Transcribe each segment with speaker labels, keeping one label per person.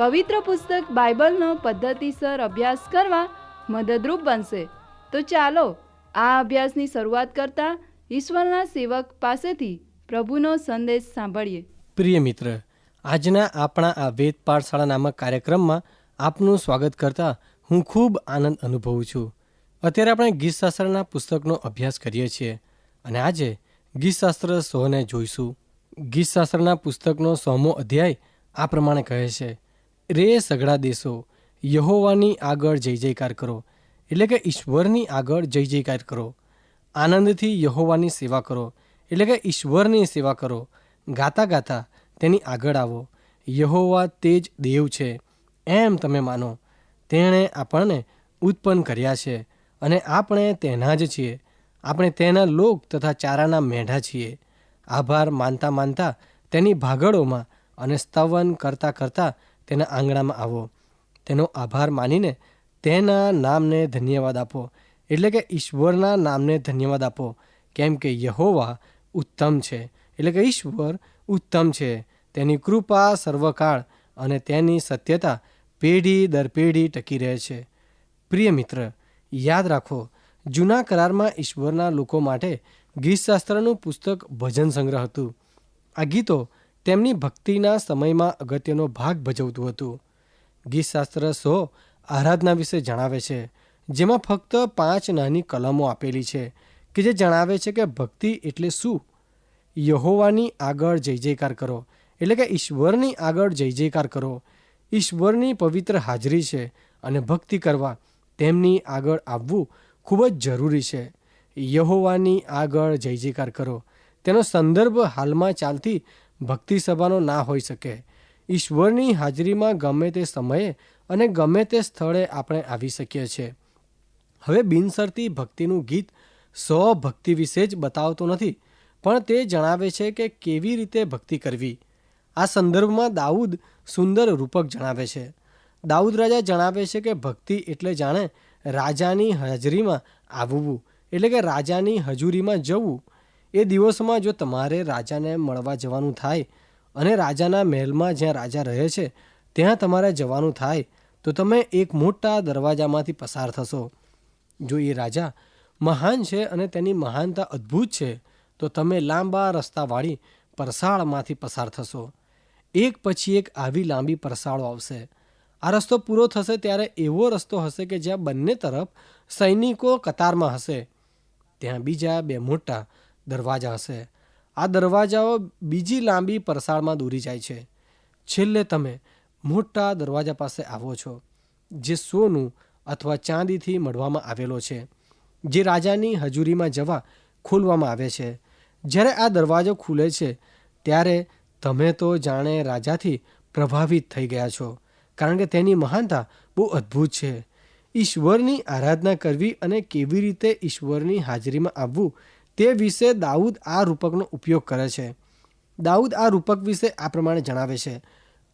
Speaker 1: પવિત્ર પુસ્તક બાઇબલનો પદ્ધતિસર અભ્યાસ કરવા મદદરૂપ બનશે. તો ચાલો, આ અભ્યાસની શરૂઆત કરતા ઈશ્વરના સેવક પાસેથી પ્રભુનો સંદેશ સાંભળીએ.
Speaker 2: પ્રિય મિત્ર, આજના આપણા આ વેદ પાઠશાળા નામક કાર્યક્રમમાં આપનું સ્વાગત કરતા હું ખૂબ આનંદ અનુભવું છું. અત્યારે આપણે ગીતશાસ્ત્રના પુસ્તકનો અભ્યાસ કરીએ છીએ અને આજે ગીતશાસ્ત્ર સોને જોઈશું. ગીતશાસ્ત્રના પુસ્તકનો સોમો અધ્યાય આ પ્રમાણે કહે છે. રે સઘળા દેશો, યહોવાની આગળ જય જયકાર કરો, એટલે કે ઈશ્વરની આગળ જય જયકાર કરો. આનંદથી યહોવાની સેવા કરો, એટલે કે ઈશ્વરની સેવા કરો. ગાતા ગાતા તેની આગળ આવો. યહોવા તે જ દેવ છે, એમ તમે માનો. તેણે આપણને ઉત્પન્ન કર્યા છે અને આપણે તેના જ છીએ. આપણે તેના લોક તથા ચારાના મેઢા છીએ. આભાર માનતા માનતા તેની ભાગળોમાં અને સ્તવન કરતાં કરતાં તેના આંગણામાં આવો. તેનો આભાર માનીને તેના નામને ધન્યવાદ આપો. એટલે કે ઈશ્વરના નામને ધન્યવાદ આપો. કેમ કે યહોવા ઉત્તમ છે. એટલે કે ઈશ્વર ઉત્તમ છે. તેની કૃપા સર્વકાળ અને તેની સત્યતા પેઢી દર પેઢી ટકી રહે છે. પ્રિય મિત્ર, યાદ રાખો, જૂના કરારમાં ઈશ્વરના લોકો માટે ગીતશાસ્ત્રનું પુસ્તક ભજન સંગ્રહ હતું. આ ગીતો તેમની ભક્તિના સમયમાં અગત્યનો ભાગ ભજવતું હતું. ગીતશાસ્ત્ર સો આરાધના વિશે જણાવે છે, જેમાં ફક્ત પાંચ નાની કલમો આપેલી છે, કે જે જણાવે છે કે ભક્તિ એટલે શું? યહોવાની આગળ જય જયકાર કરો, એટલે કે ઈશ્વરની આગળ જય જયકાર કરો. ઈશ્વરની પવિત્ર હાજરી છે અને ભક્તિ કરવા તેમની આગળ આવવું ખૂબ જ જરૂરી છે. યહોવાની આગળ જય જયકાર કરો. તેનો સંદર્ભ હાલમાં ચાલતી ભક્તિ સભાનો ના હોઈ શકે. ઈશ્વરની હાજરીમાં ગમે તે સમયે અને ગમે તે સ્થળે આપણે આવી શકીએ છીએ. હવે બિનસરતી ભક્તિનું ગીત સો ભક્તિ વિશે જ બતાવતું નથી, પણ તે જણાવે છે કે કેવી રીતે ભક્તિ કરવી. આ સંદર્ભમાં દાઉદ સુંદર રૂપક જણાવે છે. દાઉદ રાજા જણાવે છે કે ભક્તિ એટલે જાણે રાજાની હાજરીમાં આવવું, એટલે કે રાજાની હજુરીમાં જવું. એ દિવસોમાં જો તમારે રાજાને મળવા જવાનું થાય અને રાજાના મહેલમાં જ્યાં રાજા રહે છે, ત્યાં તમારે જવાનું થાય, તો તમે એક મોટા દરવાજામાંથી પસાર થશો. જો એ રાજા મહાન છે અને તેની મહાનતા અદ્ભુત છે, તો તમે લાંબા રસ્તાવાળી પરસાળમાંથી પસાર થશો. એક પછી એક આવી લાંબી પરસાળો આવશે. આ રસ્તો પૂરો થશે ત્યારે એવો રસ્તો હશે કે જ્યાં બંને તરફ સૈનિકો કતારમાં હશે. ત્યાં બીજા બે મોટા દરવાજા હશે. આ દરવાજાઓ બીજી લાંબી પરસાળમાં દોરી જાય છે. છેલ્લે તમે મોટા દરવાજા પાસે આવો છો, જે સોનું અથવા ચાંદીથી મઢવામાં આવેલો છે, જે રાજાની હજુરીમાં જવા ખોલવામાં આવે છે. જ્યારે આ દરવાજો ખુલે છે, ત્યારે તમે તો જાણે રાજાથી પ્રભાવિત થઈ ગયા છો, કારણ કે તેની મહાનતા બહુ અદ્ભુત છે. ઈશ્વરની આરાધના કરવી અને કેવી રીતે ઈશ્વરની હાજરીમાં આવવું તે વિશે દાઉદ આ રૂપકનો ઉપયોગ કરે છે. દાઉદ આ રૂપક વિશે આ પ્રમાણે જણાવે છે.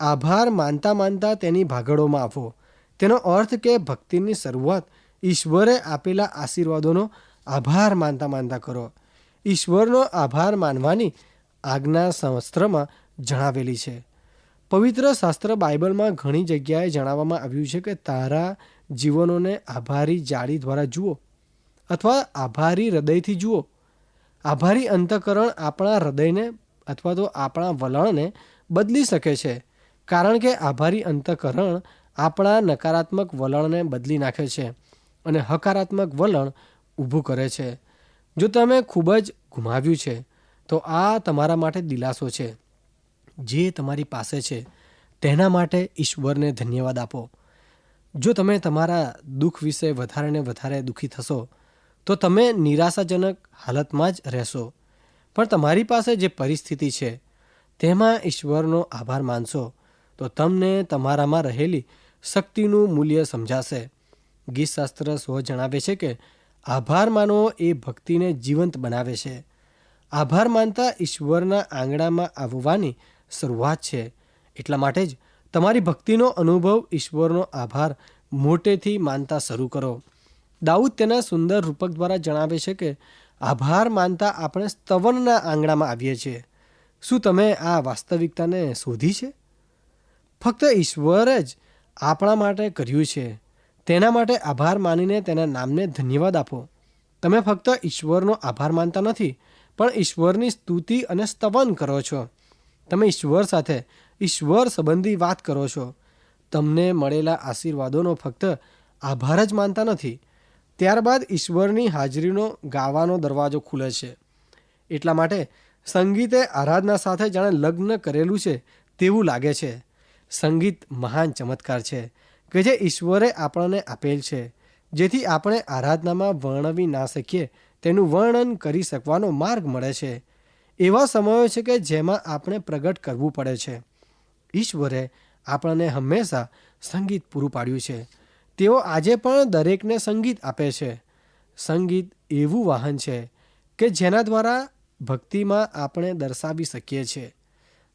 Speaker 2: આભાર માનતા માનતા તેની ભાગળોમાં આવો તેનો અર્થ કે ભક્તિની શરૂઆત ઈશ્વરે આપેલા આશીર્વાદોનો આભાર માનતા માનતા કરો. ઈશ્વરનો આભાર માનવાની આજ્ઞા શાસ્ત્રમાં જણાવેલી છે. પવિત્ર શાસ્ત્ર બાઇબલમાં ઘણી જગ્યાએ જણાવવામાં આવ્યું છે કે તારા જીવનોને આભારી જાળી દ્વારા જુઓ અથવા આભારી હૃદયથી જુઓ. આભારી અંતકરણ આપણા હૃદયને અથવા તો આપણા વલણને બદલી શકે છે. કારણ કે આભારી અંતકરણ આપણા નકારાત્મક વલણને બદલી નાખે છે અને હકારાત્મક વલણ ઊભું કરે છે. જો તમે ખૂબ જ ગુમાવ્યું છે, તો આ તમારા માટે દિલાસો છે. જે તમારી પાસે છે, તેના માટે ઈશ્વરને ધન્યવાદ આપો. જો તમે તમારા દુઃખ વિશે વધારે ને વધારે દુઃખી થશો તો તમે નિરાશાજનક હાલતમાં જ રહેશો. પણ તમારી પાસે જે પરિસ્થિતિ છે, તેમાં ઈશ્વરનો આભાર માનશો. તો તમને તમારામાં રહેલી શક્તિનું મૂલ્ય સમજાશે. ગીતશાસ્ત્ર સ્વ જણાવે છે કે, આભાર માનવો એ ભક્તિને જીવંત બનાવે છે. આભાર માનતા ઈશ્વરના આંગણામાં આવવાની શરૂઆત છે. એટલા માટે જ તમારી ભક્તિનો અનુભવ ઈશ્વરનો આભાર મોટેથી માનતા શરૂ કરો. દાઉદ તેના સુંદર રૂપક દ્વારા જણાવે છે કે, આભાર માનતા આપણે સ્તવનના આંગણામાં આવીએ છીએ. શું તમે આ વાસ્તવિકતાને શોધી છે? ફક્ત ઈશ્વરે જ આપણા માટે કર્યું છે. તેના માટે આભાર માનીને તેના નામને ધન્યવાદ આપો. તમે ફક્ત ઈશ્વરનો આભાર માનતા નથી, પણ ઈશ્વરની સ્તુતિ અને સ્તવન કરો છો. તમે ઈશ્વર સાથે ઈશ્વર સંબંધી વાત કરો છો. તમને મળેલા આશીર્વાદોનો ફક્ત આભાર જ માનતા નથી ત્યારબાદ ઈશ્વરની હાજરીનો ગાવાનો દરવાજો ખુલે છે. એટલા માટે સંગીતે આરાધના સાથે જાણે લગ્ન કરેલું છે તેવું લાગે છે. સંગીત મહાન ચમત્કાર છે કે જે ઈશ્વરે આપણને આપેલ છે, જેથી આપણે આરાધનામાં વર્ણવી ના શકીએ તેનું વર્ણન કરી શકવાનો માર્ગ મળે છે. એવા સમયો છે કે જેમાં આપણે પ્રગટ કરવું પડે છે. ઈશ્વરે આપણને હંમેશા સંગીત પૂરું પાડ્યું છે. તેઓ આજે પણ દરેકને સંગીત આપે છે. સંગીત એવું વાહન છે કે જેના દ્વારા ભક્તિમાં આપણે દર્શાવી શકીએ છીએ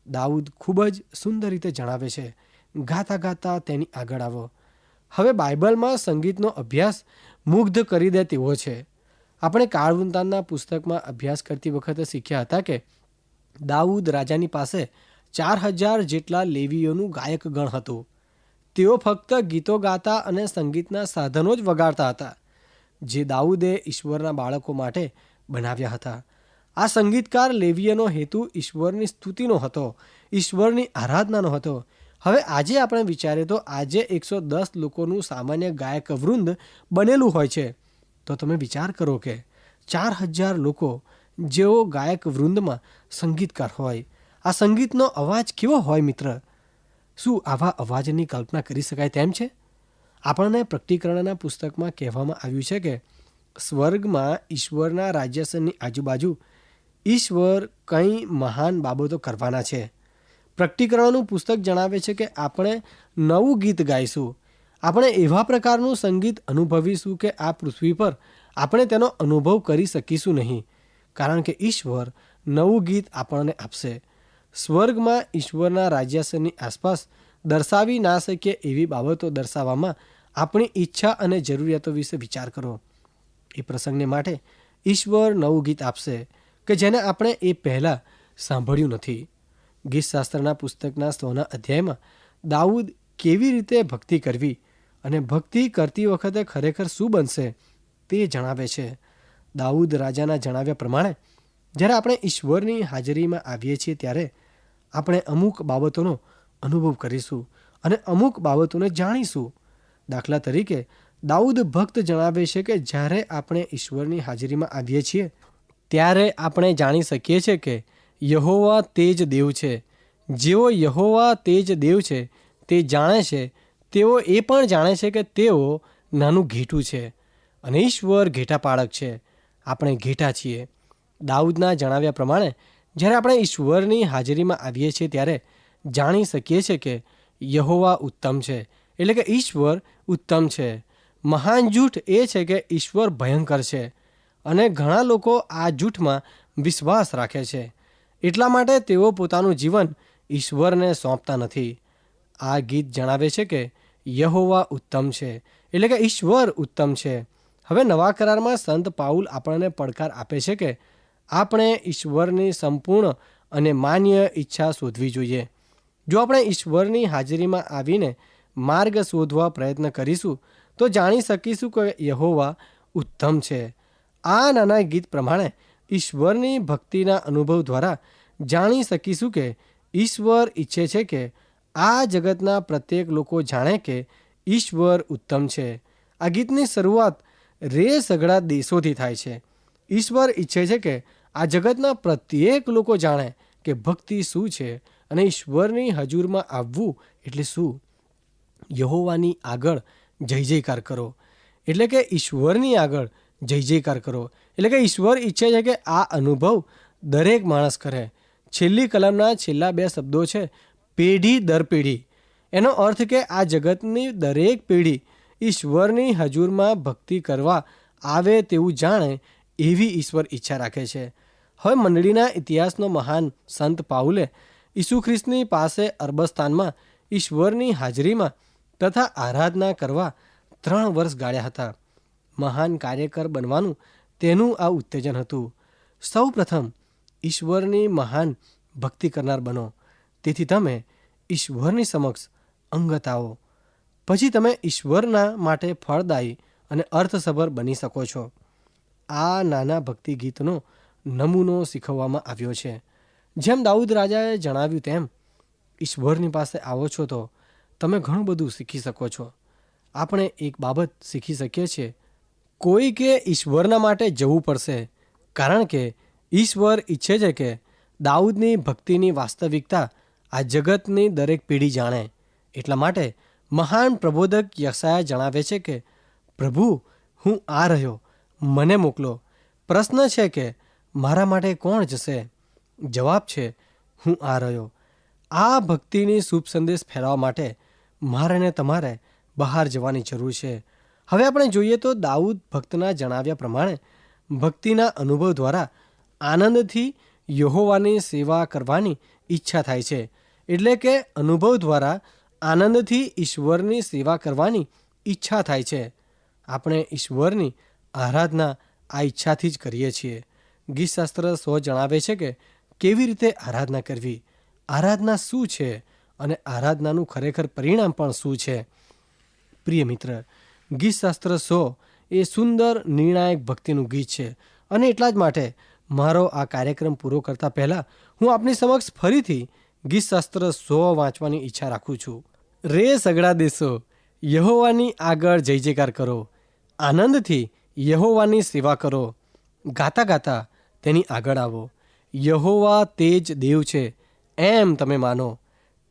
Speaker 2: દાઉદ ખૂબ જ સુંદર રીતે જણાવે છે, ગાતા ગાતા તેની આગળ આવો. હવે બાઇબલમાં સંગીતનો અભ્યાસ મુગ્ધ કરી દે તેવો છે. આપણે કાળવૃંતાનના પુસ્તકમાં અભ્યાસ કરતી વખતે શીખ્યા હતા કે દાઉદ રાજાની પાસે ચાર હજાર જેટલા લેવીઓનું ગાયક ગણ હતું. તેઓ ફક્ત ગીતો ગાતા અને સંગીતના સાધનો જ વગાડતા હતા, જે દાઉદે ઈશ્વરના બાળકો માટે બનાવ્યા હતા. આ સંગીતકાર લેવીયનો હેતુ ઈશ્વરની સ્તુતિનો હતો, ઈશ્વરની આરાધનાનો હતો. હવે આજે આપણે વિચારીએ તો આજે એકસો દસ લોકોનું સામાન્ય ગાયક વૃંદ બનેલું હોય છે. તો તમે વિચાર કરો કે ચાર હજાર લોકો જેઓ ગાયક વૃંદમાં સંગીતકાર હોય. આ સંગીતનો અવાજ કેવો હોય મિત્ર? શું આવા અવાજની કલ્પના કરી શકાય તેમ છે? આપણને પ્રકટીકરણના પુસ્તકમાં કહેવામાં આવ્યું છે કે, સ્વર્ગમાં ઈશ્વરના રાજ્યસનની આજુબાજુ ઈશ્વર કંઈ મહાન બાબતો કરવાના છે. પ્રકટીકરણનું પુસ્તક જણાવે છે કે આપણે નવું ગીત ગાઈશું. આપણે એવા પ્રકારનું સંગીત અનુભવીશું કે આ પૃથ્વી પર આપણે તેનો અનુભવ કરી શકીશું નહીં. કારણ કે ઈશ્વર નવું ગીત આપણને આપશે. સ્વર્ગમાં ઈશ્વરના રાજ્યાસનની આસપાસ દર્શાવી ના શકીએ એવી બાબતો દર્શાવવામાં આપણી ઈચ્છા અને જરૂરિયાતો વિશે વિચાર કરો. એ પ્રસંગને માટે ઈશ્વર નવું ગીત આપશે કે જેને આપણે એ પહેલાં સાંભળ્યું નથી. ગીતશાસ્ત્રના પુસ્તકના સોના અધ્યાયમાં દાઉદ કેવી રીતે ભક્તિ કરવી અને ભક્તિ કરતી વખતે ખરેખર શું બનશે તે જણાવે છે. દાઉદ રાજાના જણાવ્યા પ્રમાણે જ્યારે આપણે ઈશ્વરની હાજરીમાં આવીએ છીએ ત્યારે આપણે અમુક બાબતોનો અનુભવ કરીશું અને અમુક બાબતોને જાણીશું. દાખલા તરીકે, દાઉદ ભક્ત જણાવે છે કે જ્યારે આપણે ઈશ્વરની હાજરીમાં આવીએ છીએ, ત્યારે આપણે જાણી શકીએ છીએ કે યહોવા તેજ દેવ છે. જેઓ યહોવા તેજ દેવ છે, તે જાણે છે, તેઓ એ પણ જાણે છે કે તેઓ નાનું ઘેટું છે અને ઈશ્વર ઘેટા પાળક છે. આપણે ઘેટા છીએ. દાઉદના જણાવ્યા પ્રમાણે, જ્યારે આપણે ઈશ્વરની હાજરીમાં આવીએ છીએ ત્યારે જાણી શકીએ છીએ કે યહોવા ઉત્તમ છે. એટલે કે ઈશ્વર ઉત્તમ છે. મહાન જૂઠ એ છે કે ઈશ્વર ભયંકર છે અને ઘણા લોકો આ જૂઠમાં વિશ્વાસ રાખે છે. એટલા માટે તેઓ પોતાનું જીવન ઈશ્વરને સોંપતા નથી. આ ગીત જણાવે છે કે યહોવા ઉત્તમ છે. એટલે કે ઈશ્વર ઉત્તમ છે. હવે નવા કરારમાં સંત પાઉલ આપણને પડકાર આપે છે કે આપણે ઈશ્વરની સંપૂર્ણ અને માન્ય ઈચ્છા શોધવી જોઈએ. જો આપણે ઈશ્વરની હાજરીમાં આવીને માર્ગ શોધવા પ્રયત્ન કરીશું, તો જાણી શકીશું કે યહોવા ઉત્તમ છે. આ નાના ગીત પ્રમાણે ઈશ્વરની ભક્તિના અનુભવ દ્વારા જાણી શકીશું કે ઈશ્વર ઈચ્છે છે કે આ જગતના પ્રત્યેક લોકો જાણે કે ઈશ્વર ઉત્તમ છે. આ ગીતની શરૂઆત રે સઘળા દેશોથી થાય છે. ઈશ્વર ઈચ્છે છે કે આ જગતના પ્રત્યેક લોકો જાણે કે ભક્તિ શું છે અને ઈશ્વરની હજુરમાં આવવું એટલે શું? યહોવાની આગળ જય જયકાર કરો. એટલે કે ઈશ્વરની આગળ જય જયકાર કરો. એટલે કે ઈશ્વર ઈચ્છે છે કે આ અનુભવ દરેક માણસ કરે. છેલ્લી કલમના છેલ્લા બે શબ્દો છે, પેઢી દર પેઢી. એનો અર્થ કે આ જગતની દરેક પેઢી ઈશ્વરની હજુરમાં ભક્તિ કરવા આવે તેવું જાણે એવી ઈશ્વર ઈચ્છા રાખે છે. હવે મંડળીના ઇતિહાસનો મહાન સંત પાઉલે ઈસુ ખ્રિસ્તની પાસે અરબસ્તાનમાં ઈશ્વરની હાજરીમાં તથા આરાધના કરવા ત્રણ વર્ષ ગાળ્યા હતા. મહાન કાર્યકર બનવાનું તેનું આ ઉત્તેજન હતું. સૌ પ્રથમ ઈશ્વરની મહાન ભક્તિ કરનાર બનો. તેથી તમે ઈશ્વરની સમક્ષ અંગત આવો. પછી તમે ઈશ્વરના માટે ફળદાયી અને અર્થસભર બની શકો છો. આ નાના ભક્તિ ગીતનો નમૂનો શીખવવામાં આવ્યો છે. જેમ દાઉદ રાજાએ જણાવ્યું તેમ, ઈશ્વરની પાસે આવો છો તો તમે ઘણું બધું શીખી શકો છો. આપણે એક બાબત શીખી શકીએ છીએ. કોઈ કે ઈશ્વરના માટે જવું પડશે, કારણ કે ઈશ્વર ઈચ્છે છે કે દાઉદની ભક્તિની વાસ્તવિકતા આ જગતની દરેક પેઢી જાણે. એટલા માટે મહાન પ્રબોધક યશાયા જણાવે છે કે, પ્રભુ, હું આ રહ્યો. મને મોકલો. પ્રશ્ન છે કે મારા માટે કોણ જશે? જવાબ છે, હું આ રહ્યો. આ ભક્તિની શુભ સંદેશ ફેલાવવા માટે મારે ને તમારે બહાર જવાની જરૂર છે. હવે આપણે જોઈએ તો દાઉદ ભક્તના જણાવ્યા પ્રમાણે ભક્તિના અનુભવ દ્વારા આનંદથી યહોવાની સેવા કરવાની ઈચ્છા થાય છે. એટલે કે અનુભવ દ્વારા આનંદથી ઈશ્વરની સેવા કરવાની ઈચ્છા થાય છે. આપણે ઈશ્વરની આરાધના આ ઈચ્છાથી જ કરીએ છીએ. ગીતશાસ્ત્ર સો જણાવે છે કે કેવી રીતે આરાધના કરવી? આરાધના શું છે? અને આરાધનાનું ખરેખર પરિણામ પણ શું છે? પ્રિય મિત્ર, ગીતશાસ્ત્ર સો એ સુંદર, નિર્ણાયક ભક્તિનું ગીત છે. અને એટલા જ માટે મારો આ કાર્યક્રમ પૂરો કરતા પહેલાં હું આપની સમક્ષ ફરીથી ગીતશાસ્ત્ર સો વાંચવાની ઈચ્છા રાખું છું. રે સગડા દેશો, યહોવાની આગળ જય જયકાર કરો. આનંદથી યહોવાની સેવા કરો. ગાતા ગાતા તેની આગળ આવો. યહોવા તે જ દેવ છે, એમ તમે માનો.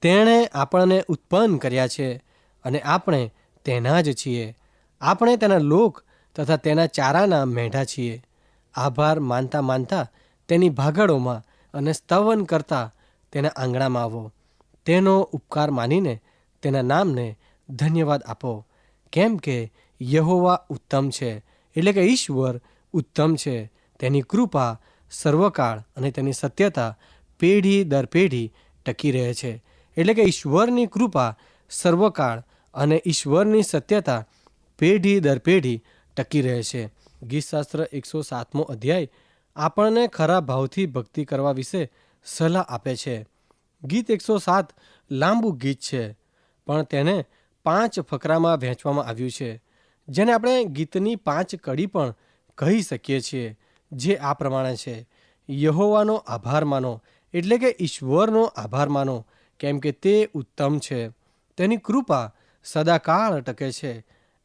Speaker 2: તેણે આપણને ઉત્પન્ન કર્યા છે અને આપણે તેના જ છીએ. આપણે તેના લોક તથા તેના ચારાના મેઢા છીએ. આભાર માનતા માનતા તેની ભાગળોમાં અને સ્તવન કરતા તેના આંગણામાં આવો. તેનો ઉપકાર માનીને તેના નામને ધન્યવાદ આપો. કેમ કે યહોવા ઉત્તમ છે એટલે કે ઈશ્વર ઉત્તમ છે. તેની કૃપા સર્વકાળ અને તેની સત્યતા પેઢી દર પેઢી ટકી રહે છે. એટલે કે ઈશ્વરની કૃપા સર્વકાળ અને ઈશ્વરની સત્યતા પેઢી દર પેઢી ટકી રહે છે. ગીતશાસ્ત્ર એકસો સાતમો અધ્યાય આપણને ખરા ભાવથી ભક્તિ કરવા વિશે સલાહ આપે છે. ગીત એકસો સાત લાંબુ ગીત છે, પણ તેને પાંચ ફકરામાં વહેંચવામાં આવ્યું છે. જેને આપણે ગીતની પાંચ કડી પણ કહી શકીએ છીએ, જે આ પ્રમાણે છે. યહોવાનો આભાર માનો, એટલે કે ઈશ્વરનો આભાર માનો, કેમ કે તે ઉત્તમ છે. તેની કૃપા સદાકાળ ટકે છે.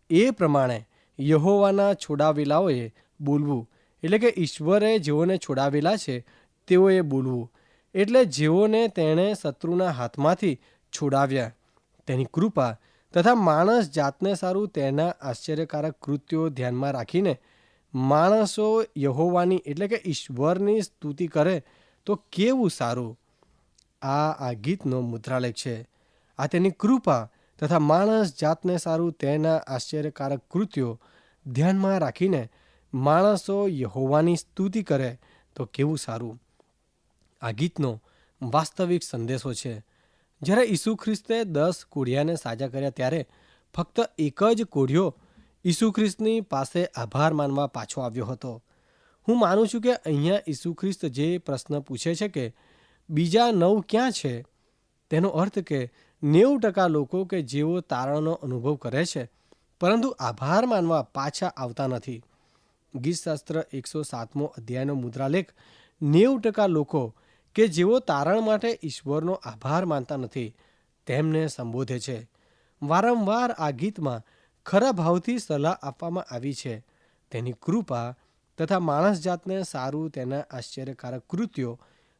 Speaker 2: એ પ્રમાણે યહોવાના છોડાવેલાઓએ બોલવું, એટલે કે ઈશ્વરે જેઓને છોડાવેલા છે, તેઓએ બોલવું, એટલે જેઓને તેણે શત્રુના હાથમાંથી છોડાવ્યા. તેની કૃપા તથા માણસ જાતને સારું તેના આશ્ચર્યકારક કૃત્યો ધ્યાનમાં રાખીને માણસો યહોવાની એટલે કે ઈશ્વરની સ્તુતિ કરે તો કેવું સારું? આ આ ગીતનો મુદ્રાલેખ છે. આ તેની કૃપા તથા માણસ જાતને સારું તેના આશ્ચર્યકારક કૃત્યો ધ્યાનમાં રાખીને માણસો યહોવાની સ્તુતિ કરે તો કેવું સારું? આ ગીતનો વાસ્તવિક સંદેશો છે. જ્યારે ઈસુ ખ્રિસ્તે દસ કોઢિયાને સાજા કર્યા ત્યારે ફક્ત એક જ કોઢિયો ઈસુ ખ્રિસ્તની પાસે આભાર માનવા પાછો આવ્યો હતો. હું માનું છું કે અહીંયા ઈસુ ખ્રિસ્ત જે પ્રશ્ન પૂછે છે કે બીજા નવ ક્યાં છે? તેનો અર્થ કે નેવું ટકા લોકો કે જેઓ તારણનો અનુભવ કરે છે, પરંતુ આભાર માનવા પાછા આવતા નથી. ગીતશાસ્ત્ર એકસો સાતમો અધ્યાયનો મુદ્રાલેખ, નેવું ટકા લોકો કે જેઓ તારણ માટે ઈશ્વરનો આભાર માનતા નથી, તેમને સંબોધે છે. વારંવાર આ ગીતમાં ખરા ભાવથી સલાહ આપવામાં આવી છે. તેની કૃપા તથા માણસ જાતને સારું તેના આશ્ચર્યકારક કૃત્યો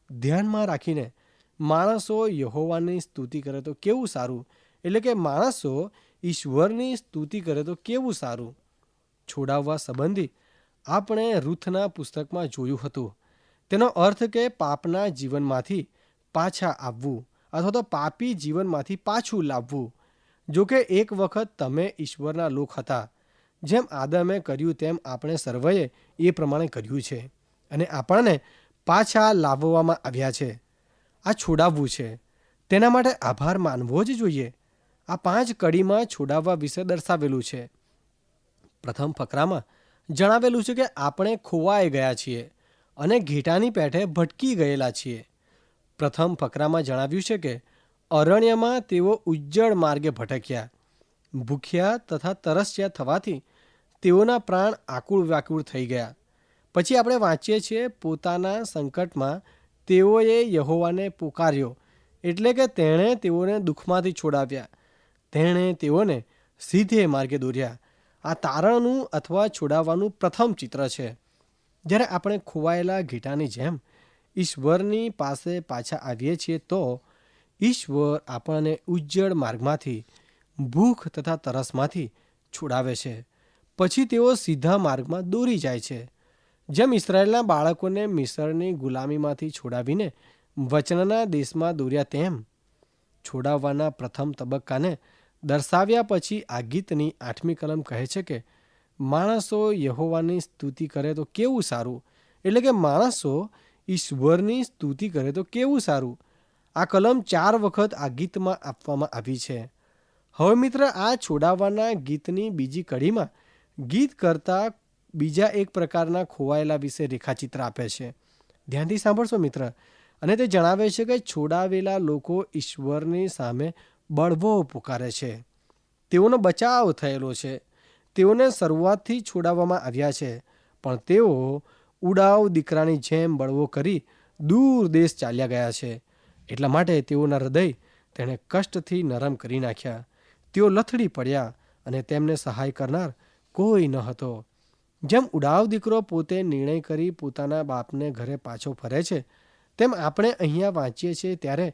Speaker 2: ધ્યાનમાં રાખીને માણસો યહોવાની સ્તુતિ કરે તો કેવું સારું? એટલે કે માણસો ઈશ્વરની સ્તુતિ કરે તો કેવું સારું? છોડાવવા સંબંધી આપણે રૂથના પુસ્તકમાં જોયું હતું. તેનો અર્થ કે પાપના જીવનમાંથી પાછા આવવું અથવા તો પાપી જીવનમાંથી પાછું લાવવું. જો કે એક વખત તમે ઈશ્વરના લોક હતા, જેમ આદમે કર્યું તેમ આપણે સર્વએ એ પ્રમાણે કર્યું છે અને આપણને પાછા લાવવામાં આવ્યા છે. આ છોડાવવું છે. તેના માટે આભાર માનવો જ જોઈએ. આ પાંચ કડીમાં છોડાવવા વિશે દર્શાવેલું છે. પ્રથમ ફકરામાં જણાવેલું છે કે આપણે ખોવાઈ ગયા છીએ. અને ઘેટાની પેઠે ભટકી ગયેલા છીએ. પ્રથમ ફકરામાં જણાવ્યું છે કે, અરણ્યમાં તેઓ ઉજ્જળ માર્ગે ભટક્યા. ભૂખ્યા તથા તરસ્યા થવાથી તેઓના પ્રાણ આકુળ વ્યાકુળ થઈ ગયા. પછી આપણે વાંચીએ છીએ, પોતાના સંકટમાં તેઓએ યહોવાને પોકાર્યો, એટલે કે તેણે તેઓને દુઃખમાંથી છોડાવ્યા. તેણે તેઓને સીધે માર્ગે દોર્યા. આ તારણનું અથવા છોડાવવાનું પ્રથમ ચિત્ર છે. જ્યારે આપણે ખોવાયેલા ઘીટાની જેમ ઈશ્વરની પાસે પાછા આવીએ છીએ તો ઈશ્વર આપણને ઉજ્જળ માર્ગમાંથી, ભૂખ તથા તરસમાંથી છોડાવે છે. પછી તેઓ સીધા માર્ગમાં દોરી જાય છે. જેમ ઇસરાયેલના બાળકોને મિસરની ગુલામીમાંથી છોડાવીને વચનના દેશમાં દોર્યા તેમ છોડાવવાના પ્રથમ તબક્કાને દર્શાવ્યા પછી આ ગીતની આઠમી કલમ કહે છે કે માણસો યહોવાની સ્તુતિ કરે તો કેવું સારું? એટલે કે માણસો ઈશ્વરની સ્તુતિ કરે તો કેવું સારું? આ કલમ ચાર વખત આ ગીતમાં આપવામાં આવી છે. હવે મિત્ર, આ છોડાવવાના ગીતની બીજી કડીમાં ગીત કરતા બીજા એક પ્રકારના ખોવાયેલા વિશે રેખાચિત્ર આપે છે. ધ્યાનથી સાંભળશો મિત્ર. અને તે જણાવે છે કે છોડાવેલા લોકો ઈશ્વરની સામે બળવો પુકારે છે. તેઓનો બચાવ થયેલો છે. તેઓને શરૂઆતથી છોડાવવામાં આવ્યા છે, પણ તેઓ ઉડાવ દીકરાની જેમ બળવો કરી દૂર દેશ ચાલ્યા ગયા છે. એટલા માટે તેઓના હૃદય તેણે કષ્ટથી નરમ કરી નાખ્યા. તેઓ લથડી પડ્યા અને તેમને સહાય કરનાર કોઈ ન હતો. જેમ ઉડાવ દીકરો પોતે નિર્ણય કરી પોતાના બાપને ઘરે પાછો ફરે છે, તેમ આપણે અહીંયા વાંચીએ છીએ ત્યારે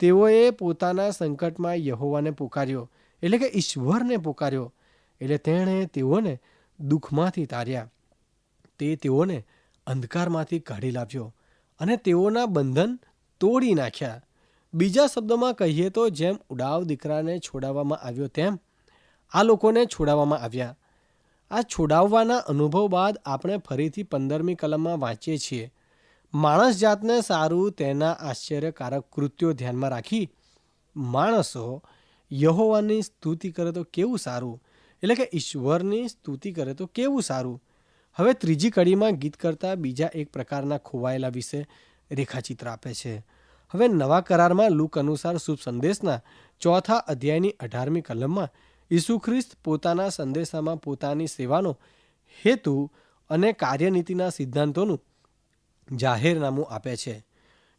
Speaker 2: તેઓએ પોતાના સંકટમાં યહોવાને પુકાર્યો, એટલે કે ઈશ્વરને પુકાર્યો. એટલે તેણે તેઓને દુઃખમાંથી તાર્યા. તે તેઓને અંધકારમાંથી કાઢી લાવ્યો અને તેઓના બંધન તોડી નાખ્યા. બીજા શબ્દોમાં કહીએ તો જેમ ઉડાવ દીકરાને છોડાવવામાં આવ્યો તેમ આ લોકોને છોડાવવામાં આવ્યા. આ છોડાવવાના અનુભવ બાદ આપણે ફરીથી પંદરમી કલમમાં વાંચીએ છીએ. માણસ જાતને સારું તેના આશ્ચર્યકારક કૃત્યો ધ્યાનમાં રાખી, માણસો, યહોવાની સ્તુતિ કરે તો કેવું સારું? એટલે કે ઈશ્વરની સ્તુતિ કરે તો કેવું સારું? હવે ત્રીજી કડીમાં ગીત કરતા બીજા એક પ્રકારના ખોવાયેલા વિશે રેખાચિત્ર આપે છે. હવે નવા કરારમાં લુક અનુસાર શુભ સંદેશના ચોથા અધ્યાયની અઢારમી કલમમાં ઈસુ ખ્રિસ્ત પોતાના સંદેશામાં પોતાની સેવાનો હેતુ અને કાર્યનીતિના સિદ્ધાંતોનું જાહેરનામું આપે છે.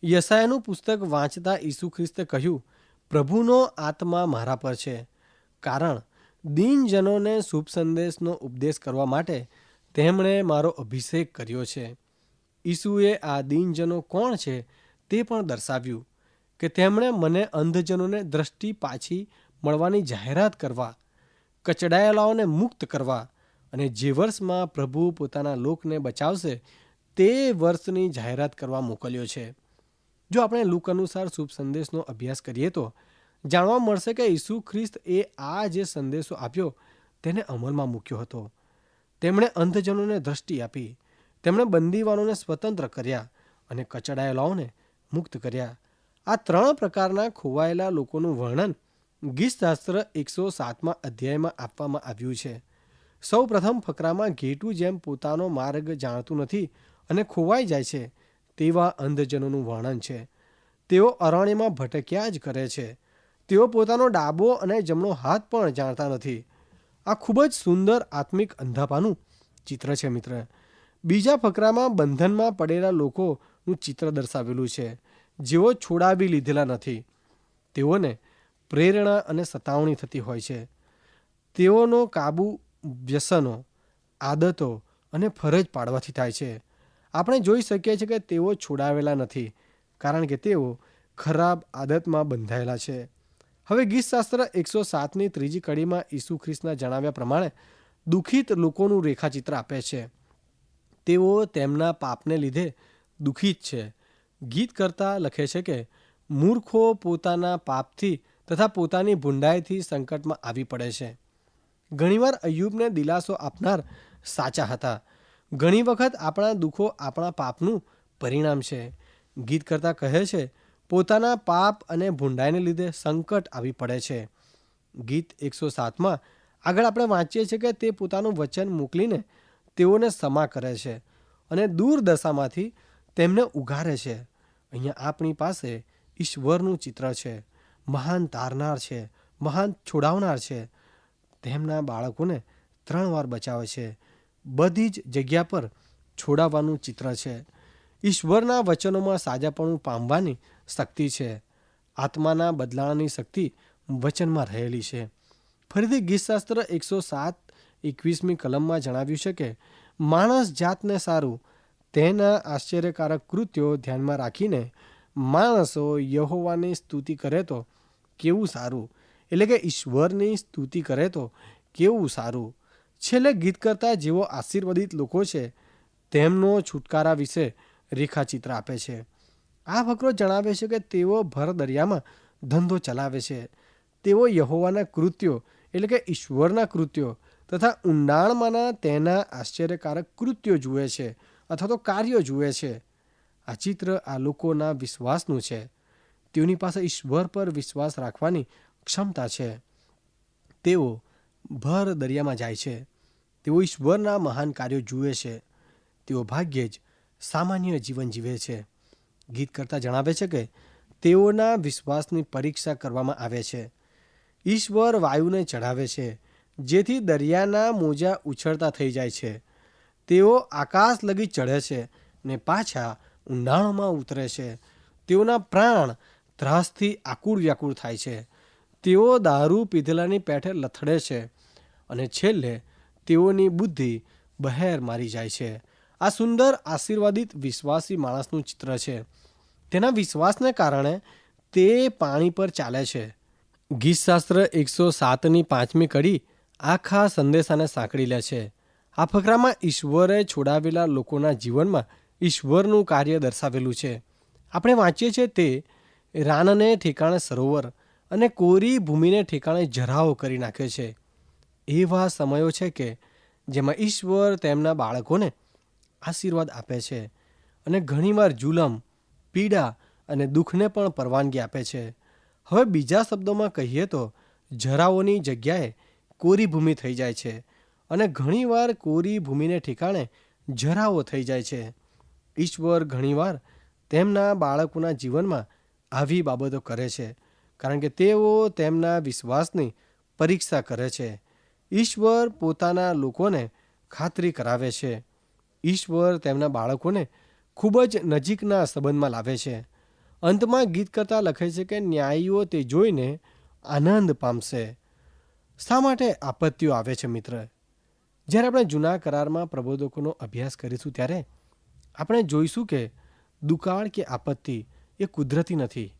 Speaker 2: યસાયાનું પુસ્તક વાંચતા ઈસુ ખ્રિસ્તે કહ્યું, પ્રભુનો આત્મા મારા પર છે. કારણ દીનજનોને શુભ સંદેશનો ઉપદેશ કરવા માટે તેમણે મારો અભિષેક કર્યો છે. ઈસુએ આ દીનજનો કોણ છે તે પણ દર્શાવ્યું કે તેમણે મને અંધજનોને દ્રષ્ટિ પાછી મળવાની જાહેરાત કરવા, કચડાયેલાઓને મુક્ત કરવા અને જે વર્ષમાં પ્રભુ પોતાના લોકને બચાવશે તે વર્ષની જાહેરાત કરવા મોકલ્યો છે. જો આપણે લુક અનુસાર શુભ સંદેશનો અભ્યાસ કરીએ તો જાણવા મળશે કે ઈસુ ખ્રિસ્ત એ આ જે સંદેશો આપ્યો, તેને અમલમાં મૂક્યો હતો. તેમણે અંધજનોને દ્રષ્ટિ આપી, તેમણે બંદીવાનોને સ્વતંત્ર કર્યા અને કચડાયેલાઓને મુક્ત કર્યા. આ ત્રણ પ્રકારના ખોવાયેલા લોકોનું વર્ણન ગીતશાસ્ત્ર એકસો સાતમાં અધ્યાયમાં આપવામાં આવ્યું છે. સૌ પ્રથમ ફકરામાં ઘેટું જેમ પોતાનો માર્ગ જાણતું નથી અને ખોવાઈ જાય છે, તેવા અંધજનોનું વર્ણન છે. તેઓ અરણ્યમાં ભટક્યા જ કરે છે. તેઓ પોતાનો ડાબો અને જમણો હાથ પણ જાણતા નથી. આ ખૂબ જ સુંદર આત્મિક અંધાપાનું ચિત્ર છે મિત્ર બીજા ફકરામાં બંધનમાં પડેલા લોકોનું ચિત્ર દર્શાવેલું છે. જેઓ છોડાવી લીધેલા નથી. તેઓને પ્રેરણા અને સતાવણી થતી હોય છે. તેઓનો કાબુ વ્યસનો, આદતો અને ફરજ પાડવાથી થાય છે. આપણે જોઈ શકીએ છીએ કે તેઓ છોડાવેલા નથી, કારણ કે તેઓ ખરાબ આદતમાં બંધાયેલા છે. હવે ગીતશાસ્ત્ર એકસો સાતની ત્રીજી કડીમાં ઈસુ ખ્રિસ્તના જણાવ્યા પ્રમાણે દુઃખિત લોકોનું રેખાચિત્ર આપે છે. તેઓ તેમના પાપને લીધે દુઃખિત છે. ગીત કરતા લખે છે કે, મૂર્ખો પોતાના પાપથી તથા પોતાની ભૂંડાઈથી સંકટમાં આવી પડે છે. ઘણીવાર અયુબને દિલાસો આપનાર સાચા હતા. ઘણી વખત આપણા દુઃખો આપણા પાપનું પરિણામ છે. ગીત કરતા કહે છે પોતાના પાપ અને ભૂંડાઈને લીધે સંકટ આવી પડે છે. ગીત એકસો સાતમાં આગળ આપણે વાંચીએ છીએ કે તે પોતાનું વચન મોકલીને તેઓને સમા કરે છે અને દુર્દશામાંથી તેમને ઉગારે છે. અહીંયા આપણી પાસે ઈશ્વરનું ચિત્ર છે. મહાન તારનાર છે. મહાન છોડાવનાર છે. તેમના બાળકોને ત્રણ વાર બચાવે છે. બધી જ જગ્યા પર છોડાવવાનું ચિત્ર છે. ઈશ્વરના વચનોમાં સાજાપણું પામવાની શક્તિ છે. આત્માના બદલાવાની શક્તિ વચનમાં રહેલી છે. ફરીથી ગીતશાસ્ત્ર એકસો સાત એકવીસમી કલમમાં જણાવ્યું છે કે, માણસ જાતને સારું, તેના આશ્ચર્યકારક કૃત્યો ધ્યાનમાં રાખીને માણસો યહોવાની સ્તુતિ કરે તો કેવું સારું? એટલે કે ઈશ્વરની સ્તુતિ કરે તો કેવું સારું? છેલ્લે ગીત કરતા જેઓ આશીર્વાદિત લોકો છે, તેમનો છુટકારા વિશે રેખાચિત્ર આપે છે. આ ફકરો જણાવે છે કે તેઓ ભર દરિયામાં ધંધો ચલાવે છે. તેઓ યહોવાના કૃત્યો, એટલે કે ઈશ્વરના કૃત્યો, તથા ઊંડાણમાંના તેના આશ્ચર્યકારક કૃત્યો જુએ છે, અથવા તો કાર્યો જુએ છે. આ ચિત્ર આ લોકોના વિશ્વાસનું છે. તેઓની પાસે ઈશ્વર પર વિશ્વાસ રાખવાની ક્ષમતા છે. તેઓ ભર દરિયામાં જાય છે. તેઓ ઈશ્વરના મહાન કાર્યો જુએ છે. તેઓ ભાગ્યે જ સામાન્ય જીવન જીવે છે. ગીત કરતા જણાવે છે કે તેઓના વિશ્વાસની પરીક્ષા કરવામાં આવે છે. ઈશ્વર વાયુને ચઢાવે છે, જેથી દરિયાના મોજા ઉછળતા થઈ જાય છે. તેઓ આકાશ લગી ચઢે છે ને પાછા ઊંડાણોમાં ઉતરે છે. તેઓના પ્રાણ ત્રાસથી આકુળ વ્યાકુળ થાય છે. તેઓ દારૂ પીધેલાની પેઠે લથડે છે અને છેલ્લે તેઓની બુદ્ધિ બહેર મારી જાય છે. આ સુંદર, આશીર્વાદિત, વિશ્વાસી માણસનું ચિત્ર છે. તેના વિશ્વાસને કારણે તે પાણી પર ચાલે છે. ગીતશાસ્ત્ર એકસો સાતની પાંચમી કડી આખા સંદેશાને સાંકળી લે છે. આ ફકરામાં ઈશ્વરે છોડાવેલા લોકોના જીવનમાં ઈશ્વરનું કાર્ય દર્શાવેલું છે. આપણે વાંચીએ છીએ તે રાનને ઠેકાણે સરોવર અને કોરી ભૂમિને ઠેકાણે જરાઓ કરી નાખે છે. એવા સમયો છે કે જેમાં ઈશ્વર તેમના બાળકોને આશીર્વાદ આપે છે અને ઘણીવાર જુલમ, પીડા અને દુઃખને પણ પરવાનગી આપે છે. હવે બીજા શબ્દોમાં કહીએ તો, જરાઓની જગ્યાએ કોરી ભૂમિ થઈ જાય છે અને ઘણીવાર કોરી ભૂમિને ઠેકાણે જરાઓ થઈ જાય છે. ઈશ્વર ઘણીવાર તેમના બાળકોના જીવનમાં આવી બાબતો કરે છે, કારણ કે તેઓ તેમના વિશ્વાસની પરીક્ષા કરે છે. ઈશ્વર પોતાના લોકોને ખાતરી કરાવે છે. ઈશ્વર તેમના બાળકોને ખૂબ જ નજીકના સંબંધમાં લાવે છે. અંતમાં ગીત કરતા લખે છે કે ન્યાયીઓ તે જોઈને આનંદ પામશે. શા માટે આપત્તિઓ આવે છે મિત્ર? જ્યારે આપણે જૂના કરારમાં પ્રબોધકોનો અભ્યાસ કરીશું ત્યારે આપણે જોઈશું કે દુકાળ કે આપત્તિ એ કુદરતી નથી.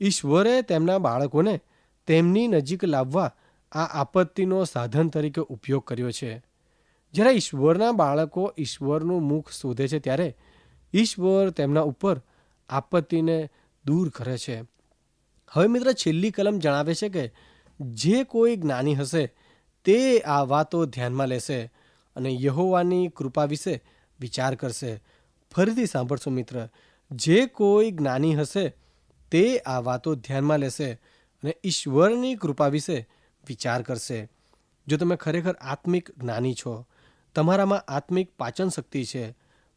Speaker 2: ઈશ્વરે તેમના બાળકોને તેમની નજીક લાવવા આ આપત્તિનો સાધન તરીકે ઉપયોગ કર્યો છે. જ્યારે ઈશ્વરના બાળકો ઈશ્વરનું મુખ શોધે છે ત્યારે ઈશ્વર તેમના ઉપર આપત્તિને દૂર કરે છે. હવે મિત્ર, છેલ્લી કલમ જણાવે છે કે જે કોઈ જ્ઞાની હશે તે આ વાતો ધ્યાનમાં લેશે અને યહોવાની કૃપા વિશે વિચાર કરશે. ફરીથી સાંભળશો મિત્ર, જે કોઈ જ્ઞાની હશે તે આ વાતો ધ્યાનમાં લેશે અને ઈશ્વરની કૃપા વિશે વિચાર કરશે. જો તમે ખરેખર આત્મિક જ્ઞાની છો તમારામાં આત્મિક પાચન શક્તિ છે,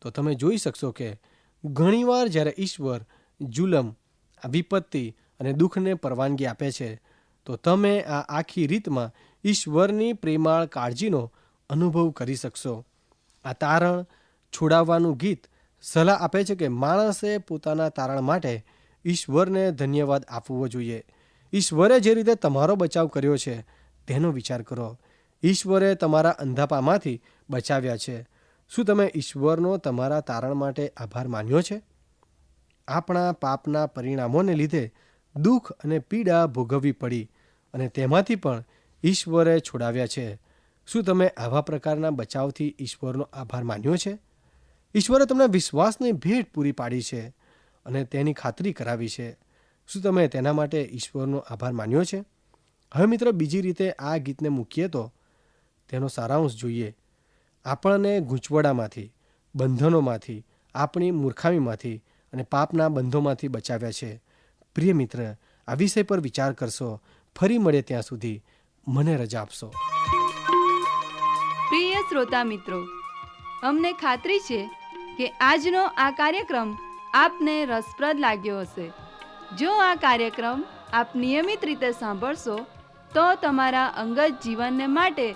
Speaker 2: તો તમે જોઈ શકશો કે ઘણીવાર જ્યારે ઈશ્વર જુલમ આ વિપત્તિ અને દુઃખને પરવાનગી આપે છે, તો તમે આ આખી રીતમાં ઈશ્વરની પ્રેમાળ કાળજીનો અનુભવ કરી શકશો. આ તારણ છોડાવવાનું ગીત સલાહ આપે છે કે માણસે પોતાના તારણ માટે ઈશ્વરને ધન્યવાદ આપવો જોઈએ. ઈશ્વરે જે રીતે તમારો બચાવ કર્યો છે, તેનો વિચાર કરો. ઈશ્વરે તમારા અંધાપામાંથી બચાવ્યા છે. શું તમે ઈશ્વરનો તમારા તારણ માટે આભાર માન્યો છે? આપણા પાપના પરિણામોને લીધે દુઃખ અને પીડા ભોગવવી પડી અને તેમાંથી પણ ઈશ્વરે છોડાવ્યા છે. શું તમે આવા પ્રકારના બચાવથી ઈશ્વરનો આભાર માન્યો છે? ઈશ્વરે તમને વિશ્વાસની ભેટ પૂરી પાડી છે અને તેની ખાતરી કરાવી છે. શું તમે તેના માટે ઈશ્વરનો આભાર માન્યો છે? હવે મિત્ર, બીજી રીતે આ ગીતને મૂકીએ તો તેનો સારાંશ જોઈએ. આપણને ગૂંચવડામાંથી, બંધનોમાંથી, આપણી મૂર્ખામીમાંથી અને પાપના બંધોમાંથી બચાવ્યા છે. પ્રિય મિત્ર, આ વિષય પર વિચાર કરશો, ફરી મળે ત્યાં સુધી. મને રજા આપશો.
Speaker 1: પ્રિય શ્રોતા મિત્રો, અમને ખાતરી છે કે આજનો આ કાર્યક્રમ આપને રસપ્રદ લાગ્યો હશે. જો આ કાર્યક્રમ આપ નિયમિત રીતે સાંભળશો, તો તમારા અંગત જીવનને માટે